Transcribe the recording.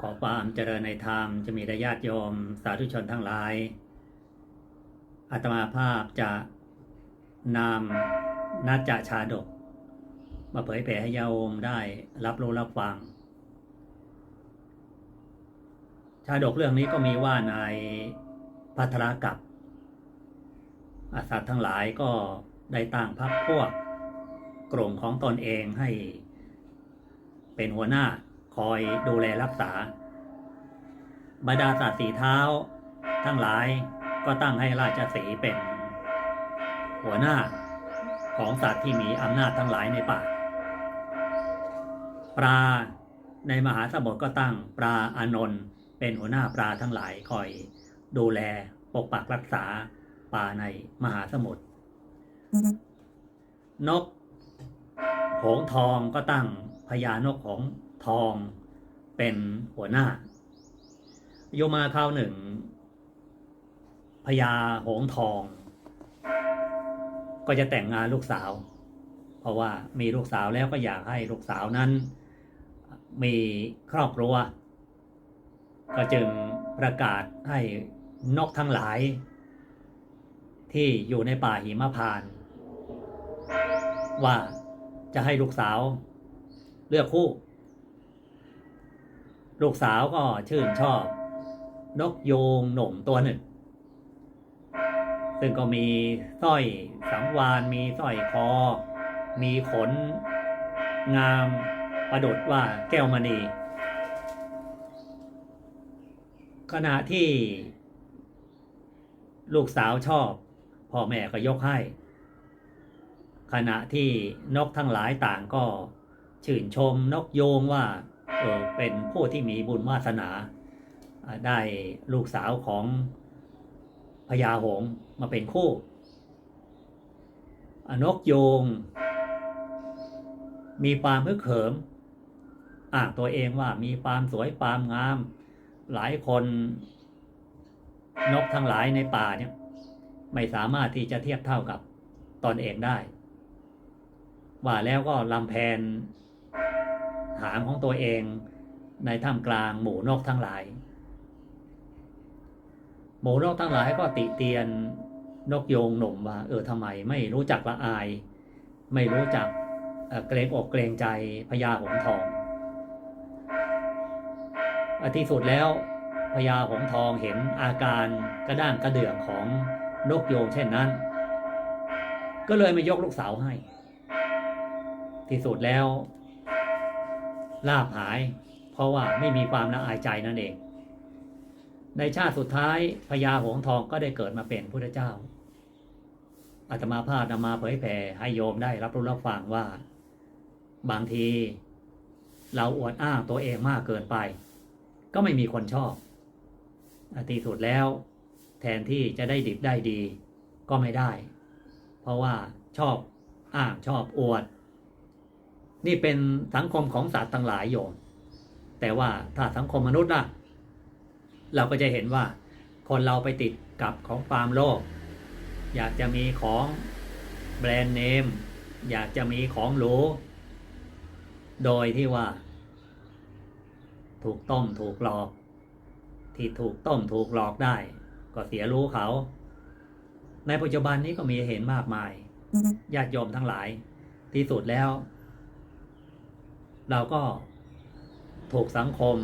ขอความเจริญในธรรมจะมีญาติโยมสาธุชนทั้งหลายอาตมาภาพจะนำนาจาชาดก มาเผยแผ่ให้โยมได้รับรู้รับฟัง ชาดกเรื่องนี้ก็มีว่าในพัทรกับ อาสัตว์ทั้งหลายก็ได้ตั้งพรรคพวกกลุ่มของตนเองให้เป็นหัวหน้า อยดูแลรักษา บรรดาสัตว์สีเท้า ทั้งหลายก็ตั้งให้ราชสีเป็น หัวหน้าของสัตว์ที่มีอำนาจทั้งหลายในป่า ปลาในมหาสมุทรก็ตั้งปลาอานนท์เป็นหัวหน้าปลาทั้งหลายคอย ดูแลปกปักรักษาปลาในมหาสมุทรนกหงทองก็ตั้งพญานกหง ทองเป็นหัวหน้า โยมาคราวหนึ่งพญาหงทอง ก็จะแต่งงานลูกสาว เพราะว่ามีลูกสาวแล้วก็อยากให้ลูกสาวนั้น มีครอบครัว ก็จึงประกาศให้นกทั้งหลาย ที่อยู่ในป่าหิมพาน ว่าจะให้ลูกสาวเลือกคู่ ลูกสาวก็ชื่นชอบ นกโยงหนุ่มตัวหนึ่ง ซึ่งก็มีสร้อยสังวานมีสร้อยคอ มีขน งามประดุดว่าแก้วมณี ขณะที่ ลูกสาวชอบ พ่อแม่ก็ยกให้ ขณะที่นกทั้งหลายต่างก็ ชื่นชมนกโยงว่า เป็นผู้ที่มีบุญวาสนา ได้ลูกสาวของพญาหงมาเป็นคู่นกโยง มีความพึกเขิมอ้างตัวเองว่ามีความสวยความงาม หลายคนนกทั้งหลายในป่าเนี่ย ไม่สามารถที่จะเทียบเท่ากับตอนเองได้ ว่าแล้วก็ลำแพน หางของตัวเองในท่ามกลางหมู่นกทั้งหลาย หมู่นกทั้งหลายก็ติเตียนนกโยงหนุ่มว่าเออทำไมไม่รู้จักละอาย ไม่รู้จักเเกรงอกเกรงใจพญาหงทองอที่สุดแล้วพญาหงทองเห็นอาการกระด้างกระเดื่องของนกโยงเช่นนั้น ก็เลยมายกลูกสาวให้ ที่สุดแล้ว ลาบหาย เพราะว่าไม่มีความละอายใจนั่นเอง ในชาติสุดท้ายพญาหงส์ทองก็ได้เกิดมาเป็นพุทธเจ้าอาตมาภาพนำมาเผยแผ่ให้โยมได้รับรู้รับฟังว่า บางที เราอวดอ้างตัวเองมากเกินไป ก็ไม่มีคนชอบอาที่สุดแล้ว แทนที่จะได้ดิบได้ดี ก็ไม่ได้ เพราะว่าชอบอ้างชอบอวด นี่เป็นสังคมของสัตว์ทั้งหลายโยม แต่ว่าถ้าสังคมมนุษย์ล่ะ เราก็จะเห็นว่า คนเราไปติดกับของความโลภอยากจะมีของแบรนด์เนม อยากจะมีของหรูโดยที่ว่า ถูกต้มถูกหลอก ที่ถูกต้มถูกหลอกได้ ก็เสียรู้เขา ในปัจจุบันนี้ก็มีเห็นมากมายญาติโยมทั้งหลายที่สุดแล้ว เราก็ถูกสังคม